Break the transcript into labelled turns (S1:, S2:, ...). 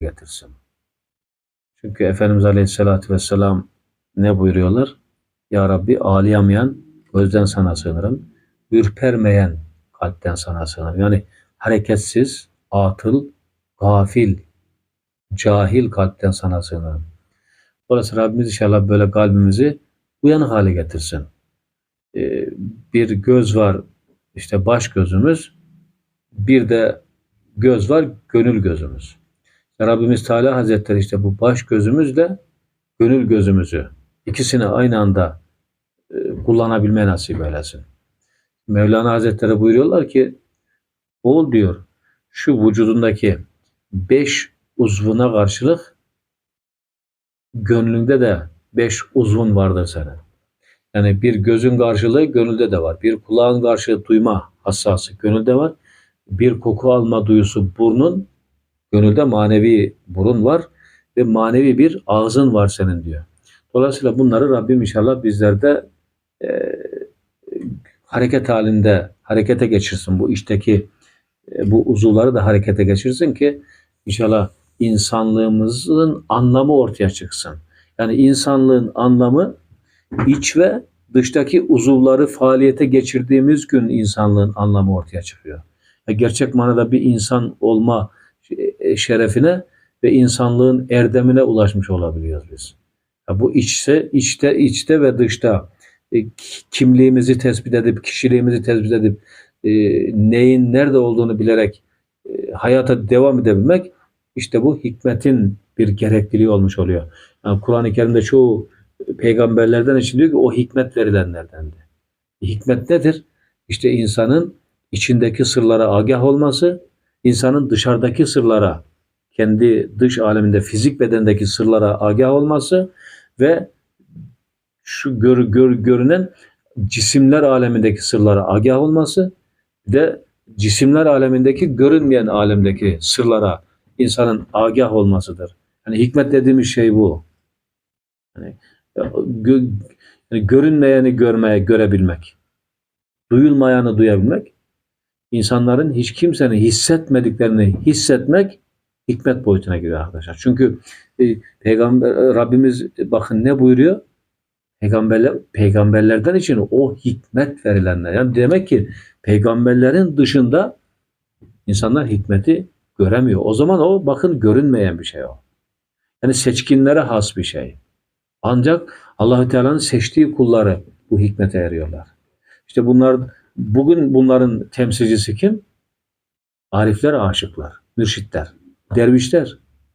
S1: getirsin. Çünkü Efendimiz Aleyhisselatü Vesselam ne buyuruyorlar? Ya Rabbi ağlayamayan gözden sana sığınırım. Ürpermeyen kalpten sana sığınırım. Yani hareketsiz, atıl, gafil, cahil kalpten sana sığınırım. Dolayısıyla Rabbimiz inşallah böyle kalbimizi uyanık hale getirsin. Ee, bir göz var, işte baş gözümüz, bir de göz var, gönül gözümüz. Rabbimiz Teala Hazretleri işte bu baş gözümüzle gönül gözümüzü ikisini aynı anda e, kullanabilme nasip eylesin. Mevlana Hazretleri buyuruyorlar ki oğul diyor şu vücudundaki beş uzvuna karşılık gönlünde de beş uzvun vardır senin. Yani bir gözün karşılığı gönülde de var. Bir kulağın karşılığı duyma hassası gönülde var. Bir koku alma duyusu burnun Gönülde manevi burun var ve manevi bir ağzın var senin diyor. Dolayısıyla bunları Rabbim inşallah bizlerde e, hareket halinde harekete geçirsin. Bu işteki e, bu uzuvları da harekete geçirsin ki inşallah insanlığımızın anlamı ortaya çıksın. Yani insanlığın anlamı iç ve dıştaki uzuvları faaliyete geçirdiğimiz gün insanlığın anlamı ortaya çıkıyor. Gerçek manada bir insan olma şerefine ve insanlığın erdemine ulaşmış olabiliyoruz biz. Ya bu içse, içte, içte ve dışta e, kimliğimizi tespit edip, kişiliğimizi tespit edip e, neyin nerede olduğunu bilerek e, hayata devam edebilmek işte bu hikmetin bir gerekliliği olmuş oluyor. Yani Kur'an-ı Kerim'de çoğu peygamberlerden için diyor ki o hikmet verilenlerdendi. Hikmet nedir? İşte insanın içindeki sırlara agah olması, insanın dışarıdaki sırlara, kendi dış aleminde fizik bedendeki sırlara agah olması ve şu gör, gör, görünen cisimler alemindeki sırlara agah olması de cisimler alemindeki görünmeyen alemdeki sırlara insanın agah olmasıdır. Yani hikmet dediğimiz şey bu. Yani, gö, yani görünmeyeni görmeye, görebilmek. Duyulmayanı duyabilmek insanların hiç kimsenin hissetmediklerini hissetmek hikmet boyutuna giriyor arkadaşlar. Çünkü e, peygamber Rabbimiz e, bakın ne buyuruyor? Peygamberler peygamberlerden için o hikmet verilenler. Yani demek ki peygamberlerin dışında insanlar hikmeti göremiyor. O zaman o bakın görünmeyen bir şey o. Yani seçkinlere has bir şey. Ancak Allahü Teala'nın seçtiği kulları bu hikmete eriyorlar. İşte bunlar Bugün bunların temsilcisi kim? Arifler, aşıklar, mürşitler, dervişler.